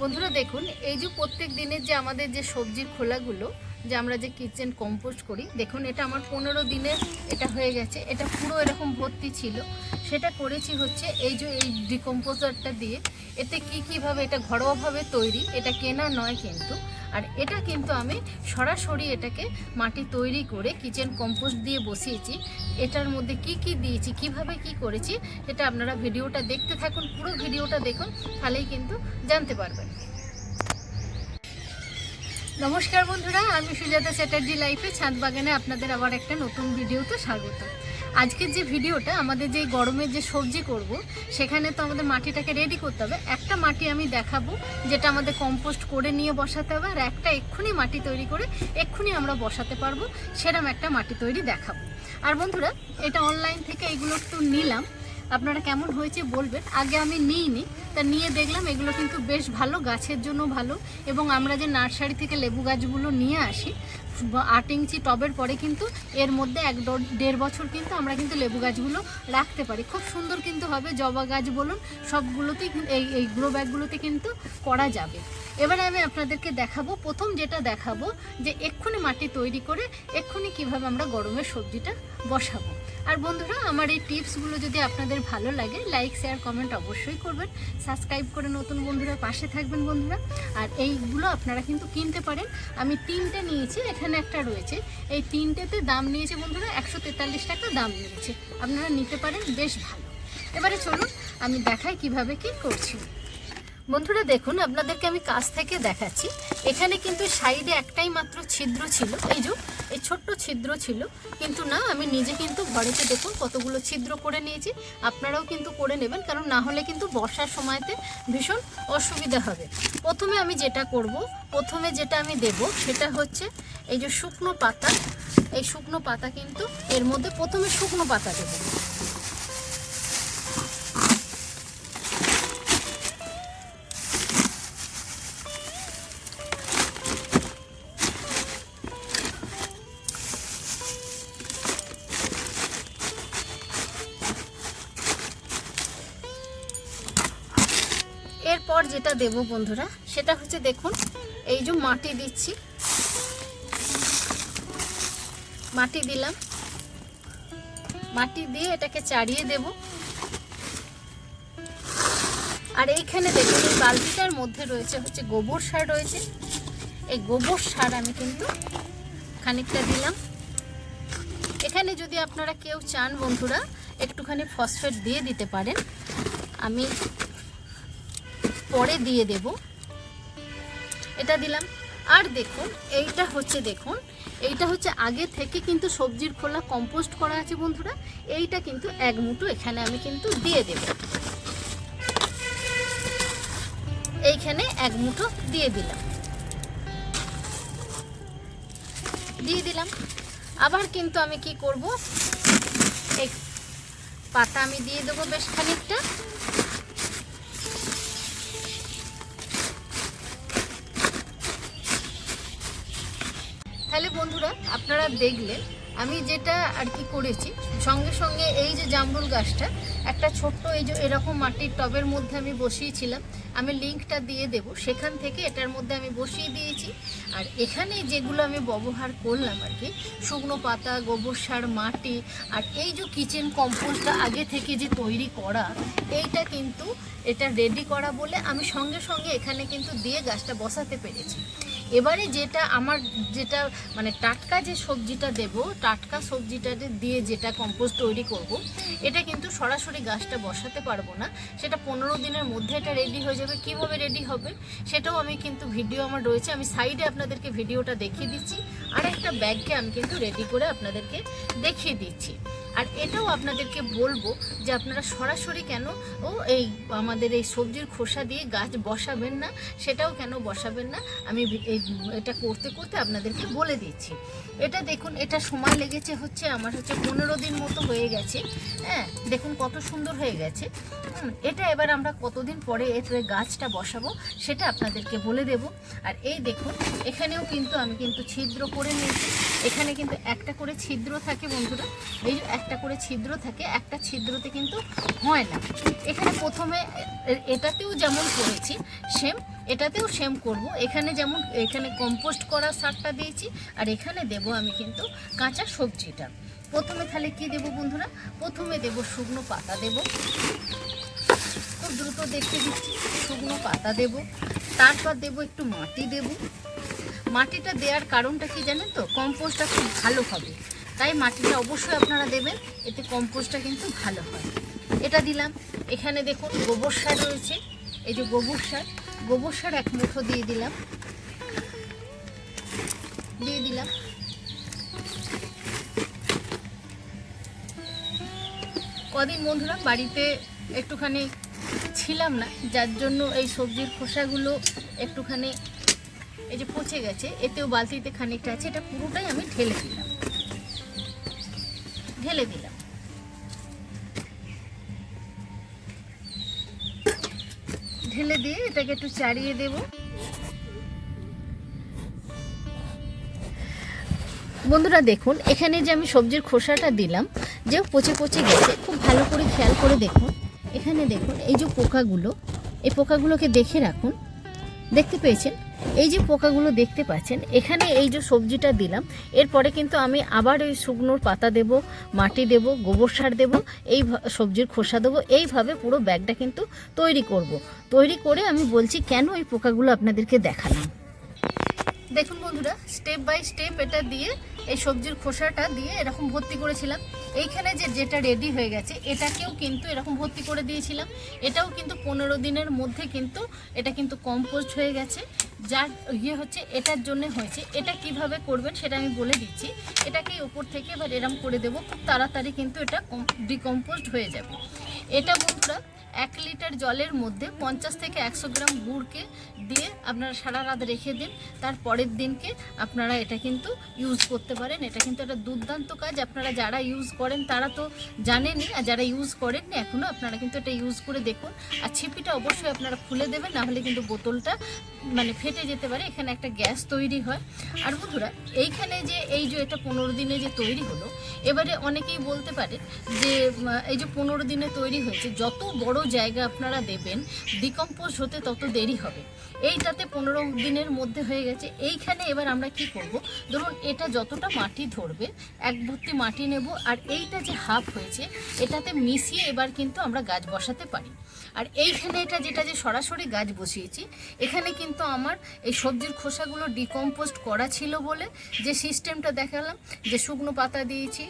বন্ধুরা দেখুন, এই যে প্রত্যেক দিনের যে আমাদের যে সবজির খোলাগুলো, যে আমরা যে কিচেন কম্পোস্ট করি, দেখুন এটা আমার পনেরো দিনে এটা হয়ে গেছে, এটা পুরো এরকম ভর্তি ছিল। সেটা করেছি হচ্ছে এই যে এই ডিকম্পোজারটা দিয়ে, এতে কি কীভাবে এটা ঘরোয়াভাবে তৈরি, এটা কেনা নয় কিন্তু আর এটা কিন্তু আমি সরাসরি এটাকে মাটি তৈরি করে কিচেন কম্পোস্ট দিয়ে বসিয়েছি। এটার মধ্যে কি কি দিয়েছি, কীভাবে কি করেছি, এটা আপনারা ভিডিওটা দেখতে থাকুন, পুরো ভিডিওটা দেখুন, তাহলেই কিন্তু জানতে পারবেন। নমস্কার বন্ধুরা, আমি সুজাতা চ্যাটার্জি লাইফে, ছাদ বাগানে আপনাদের আবার একটা নতুন ভিডিওতে স্বাগত। আজকের যে ভিডিওটা, আমাদের যে গরমের যে সবজি করব, সেখানে তো আমাদের মাটিটাকে রেডি করতে হবে। একটা মাটি আমি দেখাবো, যেটা আমাদের কম্পোস্ট করে নিয়ে বসাতে হবে, আর একটা এক্ষুনি মাটি তৈরি করে এক্ষুনি আমরা বসাতে পারব সেরকম একটা মাটি তৈরি দেখাবো। আর বন্ধুরা, এটা অনলাইন থেকে এগুলো একটু নিলাম। আপনারা কেমন হয়েছে বলবেন। আগে আমি নিইনি, তা নিয়ে দেখলাম, এগুলো কিন্তু বেশ ভালো, গাছের জন্য ভালো, এবং আমরা যে নার্সারি থেকে লেবু গাছগুলো নিয়ে আসি আট ইঞ্চি টবের পরে কিন্তু এর মধ্যে এক দেড় বছর কিন্তু আমরা কিন্তু লেবু গাছগুলো রাখতে পারি। খুব সুন্দর কিন্তু হবে জবা গাছ বলুন, সবগুলোতেই এই এই গ্রো ব্যাগগুলোতে কিন্তু করা যাবে। এবার আমি আপনাদেরকে দেখাবো, প্রথম যেটা দেখাবো যে এক্ষুনি মাটি তৈরি করে এক্ষুনি কীভাবে আমরা গরমের সবজিটা বসাবো। আর বন্ধুরা, আমার এই টিপসগুলো যদি আপনাদের ভালো লাগে লাইক শেয়ার কমেন্ট অবশ্যই করবেন। সাবস্ক্রাইব করে নতুন বন্ধুরা পাশে থাকবেন বন্ধুরা। আর এইগুলো আপনারা কিন্তু কিনতে পারেন। আমি তিনটে নিয়েছি, এখানে একটা রয়েছে। এই তিনটেতে দাম নিয়েছে বন্ধুরা, একশো তেতাল্লিশ টাকা দাম নিয়েছে। আপনারা নিতে পারেন, বেশ ভালো। এবারে চলুন, আমি দেখাই কীভাবে কি করছি। বন্ধুরা দেখুন, আপনাদেরকে আমি কাছ থেকে দেখাচ্ছি। এখানে কিন্তু সাইডে একটাই মাত্র ছিদ্র ছিল। এই যে, এই ছোট্ট ছিদ্র ছিল। কিন্তু না, আমি নিজে কিন্তু ঘরেতে দেখুন কতগুলো ছিদ্র করে নিয়েছি। আপনারাও কিন্তু করে নেবেন, কারণ না হলে কিন্তু বর্ষার সময়তে ভীষণ অসুবিধা হবে। প্রথমে আমি যেটা করব, প্রথমে যেটা আমি দেব, সেটা হচ্ছে এই যে শুকনো পাতা। এই শুকনো পাতা কিন্তু এর মধ্যে প্রথমে শুকনো পাতা দেবো। যেটা দেব বন্ধুরা, সেটা হচ্ছে দেখুন, এই যে মাটি দিচ্ছি। মাটি দিলাম। মাটি দিয়ে এটাকে চাড়িয়ে দেব। আর এইখানে দেখুন, এই বালতিটার মধ্যে রয়েছে হচ্ছে গোবর সার রয়েছে। এই গোবর সার আমি কিন্তু খানিকটা দিলাম। এখানে যদি আপনারা কেউ চান বন্ধুরা, একটুখানি ফসফেট দিয়ে দিতে পারেন। আমি পরে দিয়ে দেব। এটা দিলাম। আর দেখুন, এইটা হচ্ছে দেখুন, এইটা হচ্ছে আগে থেকে কিন্তু সবজির খোলা কম্পোস্ট করা আছে বন্ধুরা। এইটা কিন্তু এক মুঠো এখানে আমি কিন্তু দিয়ে দেব। এইখানে এক মুঠো দিয়ে দিলাম। দিয়ে দিলাম। আবার কিন্তু আমি কি করব? পাতা আমি দিয়ে দেবো বেশ খানিকটা। তাহলে বন্ধুরা, আপনারা দেখলেন, আমি যেটা আর কি করেছি, সঙ্গে সঙ্গে এই যে জামরুল গাছটা, একটা ছোট্ট এই যে এরকম মাটির টবের মধ্যে আমি বসিয়েছিলাম, আমি লিঙ্কটা দিয়ে দেব, সেখান থেকে এটার মধ্যে আমি বসিয়ে দিয়েছি। আর এখানে যেগুলো আমি ব্যবহার করলাম আর কি, শুকনো পাতা, গোবর সার, মাটি, আর এই যে কিচেন কম্পোস্টটা আগে থেকে যে তৈরি করা, এইটা কিন্তু এটা রেডি করা বলে আমি সঙ্গে সঙ্গে এখানে কিন্তু দিয়ে গাছটা বসাতে পেরেছি। এবারে যেটা আমার যেটা মানে টাটকা যে সবজিটা দেব, টাটকা সবজিটা দিয়ে যেটা কম্পোস্ট তৈরি করব, এটা কিন্তু সরাসরি গাছটা বসাতে পারব না। সেটা পনেরো দিনের মধ্যে এটা রেডি হয়ে যাবে। কীভাবে রেডি হবে সেটাও আমি কিন্তু ভিডিও আমার রয়েছে। আমি সাইডে আপনাদেরকে ভিডিওটা দেখিয়ে দিচ্ছি। আর একটা ব্যাগকে আমি কিন্তু রেডি করে আপনাদেরকে দেখিয়ে দিচ্ছি। আর এটাও আপনাদেরকে বলব যে আপনারা সরাসরি কেন, ও এই আমাদের এই সবজির খোসা দিয়ে গাছ বসাবেন না, সেটাও কেন বসাবেন না? আমি এটা করতে করতে আপনাদেরকে বলে দিচ্ছি। এটা দেখুন, এটা সময় লেগেছে হচ্ছে আমার হচ্ছে পনেরো দিন মতো হয়ে গেছে। হ্যাঁ দেখুন কত সুন্দর হয়ে গেছে। এটা এবার আমরা কতদিন পরে এর গাছটা বসাবো সেটা আপনাদেরকে বলে দেব। আর এই দেখুন, এখানেও কিন্তু আমি কিন্তু ছিদ্র করে নিয়েছি। এখানে কিন্তু একটা করে ছিদ্র থাকে বন্ধুরা। এই যে একটা করে ছিদ্র থাকে, একটা ছিদ্রতে কিন্তু হয় না। এখানে প্রথমে এটাতেও যেমন করেছি, সেম, এটাতেও সেম করব। এখানে যেমন, এখানে কম্পোস্ট করা সারটা দিয়েছি, আর এখানে দেব আমি কিন্তু কাঁচা সবজিটা। প্রথমে তাহলে কি দেব বন্ধুরা? প্রথমে দেব শুকনো পাতা দেব। খুব দ্রুত দেখতে দিচ্ছি, শুকনো পাতা দেব। তারপর দেব একটু মাটি দেব। মাটিটা দেওয়ার কারণটা কি জানেন তো? কম্পোস্টটা খুব ভালো হবে। তাই মাটিটা অবশ্যই আপনারা দেবেন, এতে কম্পোস্টটা কিন্তু ভালো হয়। এটা দিলাম। এখানে দেখুন গোবর সার রয়েছে। এই যে গোবর সার গোবর সার এক মুঠো দিয়ে দিলাম। দিয়ে দিলাম। কদিন বন্ধুরা বাড়িতে একটুখানি ছিলাম না, যার জন্য এই সবজির খোসাগুলো একটুখানি এই যে পচে গেছে, এতেও বালতিতে খানিকটা আছে, এটা পুরোটাই আমি ঢেলে দিলাম। ঢেলে দিলাম। ঢেলে দিয়ে এটাকে একটু চাড়িয়ে দেব। বন্ধুরা দেখুন, এখানে যে আমি সবজির খোসাটা দিলাম, যে পচে পচে গেছে, খুব ভালো করে খেয়াল করে দেখুন। এখানে দেখুন, এই যে পোকাগুলো, এই পোকাগুলোকে দেখে রাখুন। দেখতে পেয়েছেন? এই যে পোকাগুলো দেখতে পাচ্ছেন, এখানে এই যে সবজিটা দিলাম, এরপরে কিন্তু আমি আবার ওই শুকনোর পাতা দেব, মাটি দেব, গোবর সার দেব, এই সবজির খোসা দেবো, এইভাবে পুরো ব্যাগটা কিন্তু তৈরি করব। তৈরি করে আমি বলছি, কেন ওই পোকাগুলো আপনাদেরকে দেখালাম দেখুন বন্ধুরা স্টেপ বাই স্টেপ এটা দিয়ে এই সবজির খোসাটা দিয়ে এরকম ভর্তি করেছিলাম। এইখানে যে যেটা রেডি হয়ে গেছে, এটাকেও কিন্তু এরকম ভর্তি করে দিয়েছিলাম। এটাও কিন্তু পনেরো দিনের মধ্যে কিন্তু এটা কিন্তু কম্পোস্ট হয়ে গেছে। যার ইয়ে হচ্ছে, এটার জন্য হয়েছে। এটা কীভাবে করবেন সেটা আমি বলে দিচ্ছি। এটাকে ওপর থেকে এবার এরম করে দেবো। খুব তাড়াতাড়ি কিন্তু এটা ডিকম্পোস্ট হয়ে যাবে। এটা বন্ধুরা এক লিটার জলের মধ্যে পঞ্চাশ থেকে একশো গ্রাম গুড়কে দিয়ে আপনারা সারা রাত রেখে দিন। তার পরের দিনকে আপনারা এটা কিন্তু ইউজ করতে পারেন। এটা কিন্তু একটা দুর্দান্ত কাজ। আপনারা যারা ইউজ করেন, তারা তো জানেনই, আর যারা ইউজ করেননি এখনও আপনারা কিন্তু এটা ইউজ করে দেখুন। আর ছিপিটা অবশ্যই আপনারা খুলে দেবেন নাহলে কিন্তু বোতলটা মানে ফেটে যেতে পারে। এখানে একটা গ্যাস তৈরি হয়। আর বন্ধুরা, এইখানে যে, এই যে এটা পনেরো দিনে যে তৈরি হলো, এবারে অনেকেই বলতে পারে যে, এই যে পনেরো দিনে তৈরি হয়েছে, যত বড় জায়গা আপনারা দেবেন ডিকম্পোজ হতে তত দেরি হবে। এইটাতে পনেরো দিনের মধ্যে হয়ে গেছে। এইখানে এবার আমরা কি করব? ধরুন এটা যতটা মাটি ধরবে, এক ভর্তি মাটি নেব, আর এইটা যে হাফ হয়েছে, এটাতে মিশিয়ে এবার কিন্তু আমরা গাছ বসাতে পারি। আর এইখানে এটা যেটা যে সরাসরি গাছ বসিয়েছি, এখানে কিন্তু আমার এই সবজির খোসাগুলো ডিকম্পোস্ট করা ছিল বলে যে সিস্টেমটা দেখালাম, যে শুকনো পাতা দিয়েছি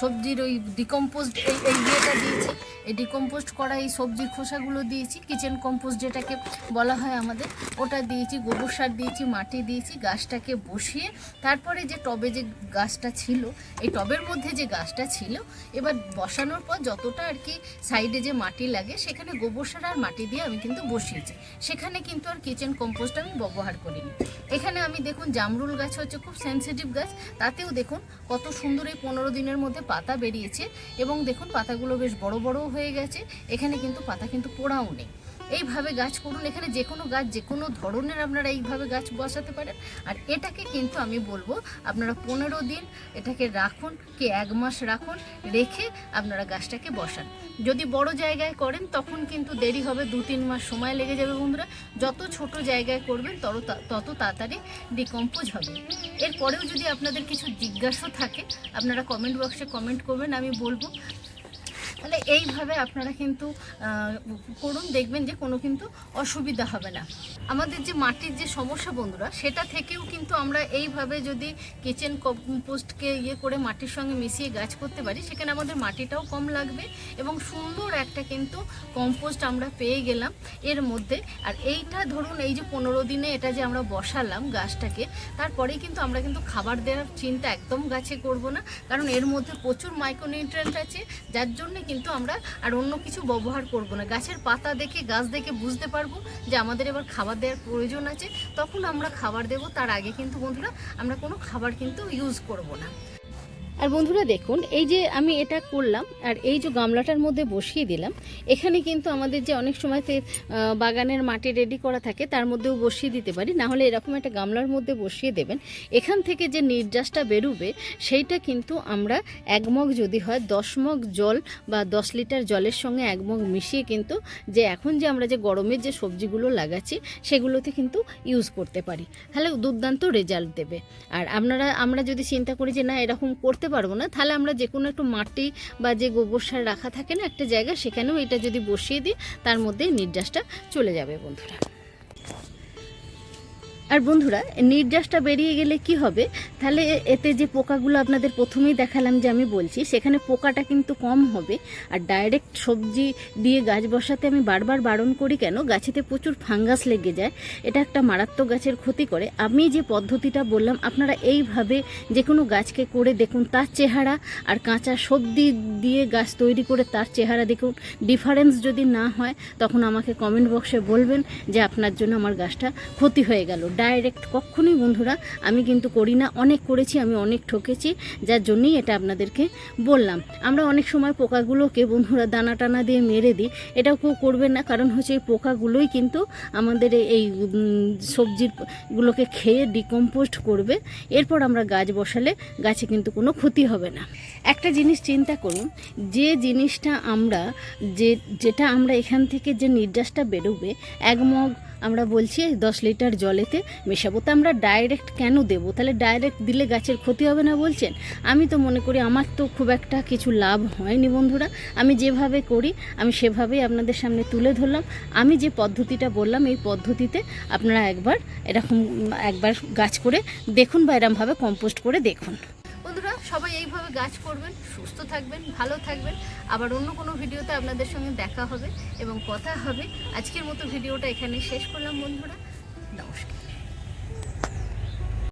সবজির ওই ডিকম্পোস্ট এই ইয়েটা দিয়েছি, এই ডিকম্পোস্ট করা এই সবজির খোসাগুলো দিয়েছি কিচেন কম্পোস্ট যেটাকে বলা হয় আমাদের, ওটা দিয়েছি, গোবর সার দিয়েছি, মাটি দিয়েছি, গাছটাকে বসিয়ে, তারপরে যে টবে যে গাছটা ছিল, এই টবের মধ্যে যে গাছটা ছিল, এবার বসানোর পর যতটা আর কি সাইডে যে মাটি লাগে, সেখানে গোবর সার আর মাটি দিয়ে আমি কিন্তু বসিয়েছি। সেখানে কিন্তু আর কিচেন কম্পোস্ট আমি ব্যবহার করিনি। এখানে আমি দেখুন, জামরুল গাছ হচ্ছে খুব সেনসিটিভ গাছ, তাতেও দেখুন কত সুন্দর এই পনেরো দিনের মধ্যে পাতা বেরিয়েছে, এবং দেখুন পাতাগুলো বেশ বড় বড়ও হয়ে গেছে এখানে কিন্তু পাতা কিন্তু পোড়াও নেই। এইভাবে গাছ করুন, এখানে যে কোনো গাছ যে কোনো ধরনের আপনারা এইভাবে গাছ বসাতে পারেন। আর এটাকে কিন্তু আমি বলব, আপনারা পনেরো দিন এটাকে রাখুন, কি এক মাস রাখুন, রেখে আপনারা গাছটাকে বসান। যদি বড় জায়গায় করেন, তখন কিন্তু দেরি হবে, দু তিন মাস সময় লেগে যাবে বন্ধুরা। যত ছোট জায়গায় করবেন তত তত তাড়াতাড়ি ডিকম্পোজ হবে। এরপরেও যদি আপনাদের কিছু জিজ্ঞাসা থাকে, আপনারা কমেন্ট বক্সে কমেন্ট করবেন, আমি বলব। তাহলে এইভাবে আপনারা কিন্তু করুন, দেখবেন যে কোনো কিন্তু অসুবিধা হবে না। আমাদের যে মাটির যে সমস্যা বন্ধুরা, সেটা থেকেও কিন্তু আমরা এইভাবে যদি কিচেন কম্পোস্টকে ইয়ে করে মাটির সঙ্গে মিশিয়ে গাছ করতে পারি, সেখানে আমাদের মাটিটাও কম লাগবে এবং সুন্দর একটা কিন্তু কম্পোস্ট আমরা পেয়ে গেলাম এর মধ্যে। আর এইটা ধরুন, এই যে পনেরো দিনে এটা যে আমরা বসালাম গাছটাকে, তারপরেই কিন্তু আমরা কিন্তু খাবার দেওয়ার চিন্তা একদম গাছে করব না। কারণ এর মধ্যে প্রচুর মাইক্রোনিউট্রেন্ট আছে, যার জন্য কিন্তু আমরা আর অন্য কিছু ব্যবহার করব না। গাছের পাতা দেখে, গাছ দেখে বুঝতে পারব যে আমাদের এবার খাবার দেওয়ার প্রয়োজন আছে। তখন আমরা খাবার দেব, তার আগে কিন্তু বন্ধুরা আমরা কোনো খাবার কিন্তু ইউজ করব না। আর বন্ধুরা দেখুন, এই যে আমি এটা করলাম, আর এই যে গামলাটার মধ্যে বসিয়ে দিলাম, এখানে কিন্তু আমাদের যে অনেক সময়তে বাগানের মাটি রেডি করা থাকে, তার মধ্যেও বসিয়ে দিতে পারি। না হলে এরকম একটা গামলার মধ্যে বসিয়ে দেবেন। এখান থেকে যে নির্যাসটা বেরোবে, সেইটা কিন্তু আমরা একমগ যদি হয়, দশ মগ জল বা দশ লিটার জলের সঙ্গে একমগ মিশিয়ে কিন্তু যে এখন যে আমরা যে গরমের যে সবজিগুলো লাগাচ্ছি, সেগুলোতে কিন্তু ইউজ করতে পারি। তাহলে দুর্দান্ত রেজাল্ট দেবে। আর আপনারা, আমরা যদি চিন্তা করি যে না, এরকম করতে পারব না। তাহলে আমরা যে কোনো একটু মাটি বা যে গোবর সার রাখা থাকে না একটা জায়গা সেখানেও এটা যদি বসিয়ে দিই, তার মধ্যে নির্যাসটা চলে যাবে বন্ধুরা। আর বন্ধুরা, নির্যাসটা বেরিয়ে গেলে কি হবে? তাহলে এতে যে পোকাগুলো আপনাদের প্রথমেই দেখালাম যে আমি বলছি, সেখানে পোকাটা কিন্তু কম হবে। আর ডাইরেক্ট সবজি দিয়ে গাছ বসাতে আমি বারবার বারণ করি কেন? গাছেতে প্রচুর ফাঙ্গাস লেগে যায়। এটা একটা মারাত্মক গাছের ক্ষতি করে। আমি যে পদ্ধতিটা বললাম, আপনারা এইভাবে যে কোনো গাছকে করে দেখুন, তার চেহারা আর কাঁচা সবজি দিয়ে গাছ তৈরি করে তার চেহারা দেখুন। ডিফারেন্স যদি না হয়, তখন আমাকে কমেন্ট বক্সে বলবেন যে আপনার জন্য আমার গাছটা ক্ষতি হয়ে গেল। ডাইরেক্ট কখনোই বন্ধুরা আমি কিন্তু করি না। অনেক করেছি আমি অনেক ঠকেছি যার জন্যই এটা আপনাদেরকে বললাম। আমরা অনেক সময় পোকাগুলোকে বন্ধুরা দানা টানা দিয়ে মেরে দিই। এটাও কেউ করবেন না কারণ হচ্ছে এই পোকাগুলোই কিন্তু আমাদের এই উম, সবজির গুলোকে খেয়ে ডিকম্পোস্ট করবে। এরপর আমরা গাছ বসালে গাছে কিন্তু কোনো ক্ষতি হবে না। একটা জিনিস চিন্তা করুন যে জিনিসটা আমরা যে যেটা আমরা এখান থেকে যে নির্যাসটা বেরোবে এক মগ আমরা বলছি দশ লিটার জলেতে মেশাবো। তো আমরা ডাইরেক্ট কেন দেবো? তাহলে ডাইরেক্ট দিলে গাছের ক্ষতি হবে না বলছেন? আমি তো মনে করি আমার তো খুব একটা কিছু লাভ হয়নি বন্ধুরা। আমি যেভাবে করি, আমি সেভাবেই আপনাদের সামনে তুলে ধরলাম। আমি যে পদ্ধতিটা বললাম, এই পদ্ধতিতে আপনারা একবার এরকম একবার গাছ করে দেখুন বা এরমভাবে কম্পোস্ট করে দেখুন। সবাই এইভাবে গাছ করবেন, সুস্থ থাকবেন, ভালো থাকবেন। আবার অন্য কোনো ভিডিওতে আপনাদের সঙ্গে দেখা হবে এবং কথা হবে। আজকের মতো ভিডিওটা এখানে শেষ করলাম বন্ধুরা। নমস্কার।